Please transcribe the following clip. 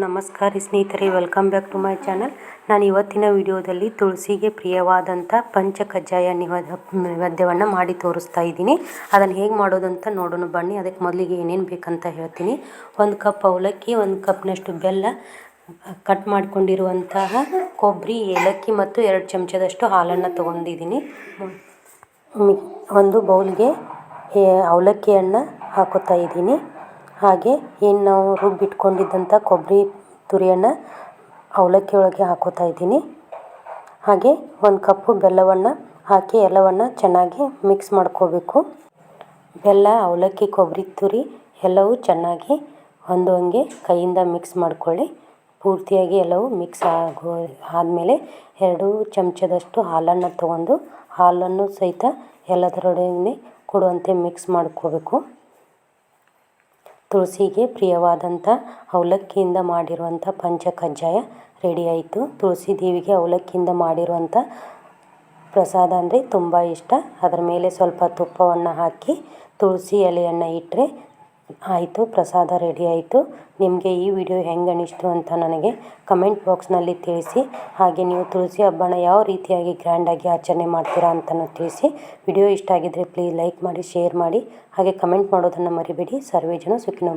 ನಮಸ್ಕಾರ ಸ್ನೇಹಿತರೆ welcome back to my channel ನಾನು ಇವತ್ತಿನ ವಿಡಿಯೋದಲ್ಲಿ ತುಳಸಿಗೆ ಪ್ರಿಯವಾದಂಥ ಪಂಚ ಕಜ್ಜಾಯ ನಿವೇದ ಮಾಡಿ ತೋರಿಸ್ತಾ ಇದ್ದೀನಿ. ಅದನ್ನು ಹೇಗೆ ಮಾಡೋದಂತ ನೋಡೋಣ ಬನ್ನಿ. ಅದಕ್ಕೆ ಮೊದಲಿಗೆ ಏನೇನು ಬೇಕಂತ ಹೇಳ್ತೀನಿ. ಒಂದು ಕಪ್ ಅವಲಕ್ಕಿ, ಒಂದು ಕಪ್ನಷ್ಟು ಬೆಲ್ಲ ಕಟ್ ಮಾಡಿಕೊಂಡಿರುವಂತಹ ಕೊಬ್ಬರಿ ಏಲಕ್ಕಿ ಮತ್ತು ಎರಡು ಚಮಚದಷ್ಟು ಹಾಲನ್ನು ತೊಗೊಂಡಿದ್ದೀನಿ. ಒಂದು ಬೌಲ್ಗೆ ಅವಲಕ್ಕಿಯನ್ನು ಹಾಕೋತಾ ಇದ್ದೀನಿ. ಹಾಗೆ ಏನು ನಾವು ರುಬ್ಬಿಟ್ಕೊಂಡಿದ್ದಂಥ ಕೊಬ್ಬರಿ ತುರಿಯನ್ನು ಅವಲಕ್ಕಿ ಒಳಗೆ ಹಾಕೋತಾ ಇದ್ದೀನಿ. ಹಾಗೆ ಒಂದು ಕಪ್ಪು ಬೆಲ್ಲವನ್ನು ಹಾಕಿ ಎಲ್ಲವನ್ನು ಚೆನ್ನಾಗಿ ಮಿಕ್ಸ್ ಮಾಡ್ಕೋಬೇಕು. ಬೆಲ್ಲ, ಅವಲಕ್ಕಿ, ಕೊಬ್ಬರಿ, ತುರಿ ಎಲ್ಲವೂ ಚೆನ್ನಾಗಿ ಹೊಂದುವಂಗೆ ಕೈಯಿಂದ ಮಿಕ್ಸ್ ಮಾಡ್ಕೊಳ್ಳಿ. ಪೂರ್ತಿಯಾಗಿ ಎಲ್ಲವೂ ಮಿಕ್ಸ್ ಆಗೋ ಆದಮೇಲೆ ಎರಡು ಚಮಚದಷ್ಟು ಹಾಲನ್ನು ತಗೊಂಡು ಹಾಲನ್ನು ಸಹಿತ ಎಲ್ಲದರೊಡನೆ ಕೊಡುವಂತೆ ಮಿಕ್ಸ್ ಮಾಡ್ಕೋಬೇಕು. ತುಳಸಿಗೆ ಪ್ರಿಯವಾದಂಥ ಅವಲಕ್ಕಿಯಿಂದ ಮಾಡಿರುವಂಥ ಪಂಚ ಕಜ್ಜಾಯ ರೆಡಿ ತುಳಸಿ ದೇವಿಗೆ ಅವಲಕ್ಕಿಯಿಂದ ಮಾಡಿರುವಂಥ ಪ್ರಸಾದ ಅಂದರೆ ತುಂಬ ಇಷ್ಟ. ಅದರ ಮೇಲೆ ಸ್ವಲ್ಪ ತುಪ್ಪವನ್ನು ಹಾಕಿ ತುಳಸಿ ಎಲೆಯನ್ನು ಇಟ್ಟರೆ ಆಯಿತು, ಪ್ರಸಾದ ರೆಡಿ ಆಯಿತು. ನಿಮಗೆ ಈ ವಿಡಿಯೋ ಹೆಂಗೆ ಅನಿಸ್ತು ಅಂತ ನನಗೆ ಕಮೆಂಟ್ ಬಾಕ್ಸ್ನಲ್ಲಿ ತಿಳಿಸಿ. ಹಾಗೆ ನೀವು ತುಳಸಿ ಹಬ್ಬನ ಯಾವ ರೀತಿಯಾಗಿ ಗ್ರ್ಯಾಂಡಾಗಿ ಆಚರಣೆ ಮಾಡ್ತೀರಾ ಅಂತಲೂ ತಿಳಿಸಿ. ವಿಡಿಯೋ ಇಷ್ಟ ಆಗಿದ್ದರೆ ಪ್ಲೀಸ್ ಲೈಕ್ ಮಾಡಿ ಶೇರ್ ಮಾಡಿ. ಹಾಗೆ ಕಮೆಂಟ್ ಮಾಡೋದನ್ನು ಮರಿಬೇಡಿ. ಸರ್ವೇ ಜನ ಸುಖಿನೋ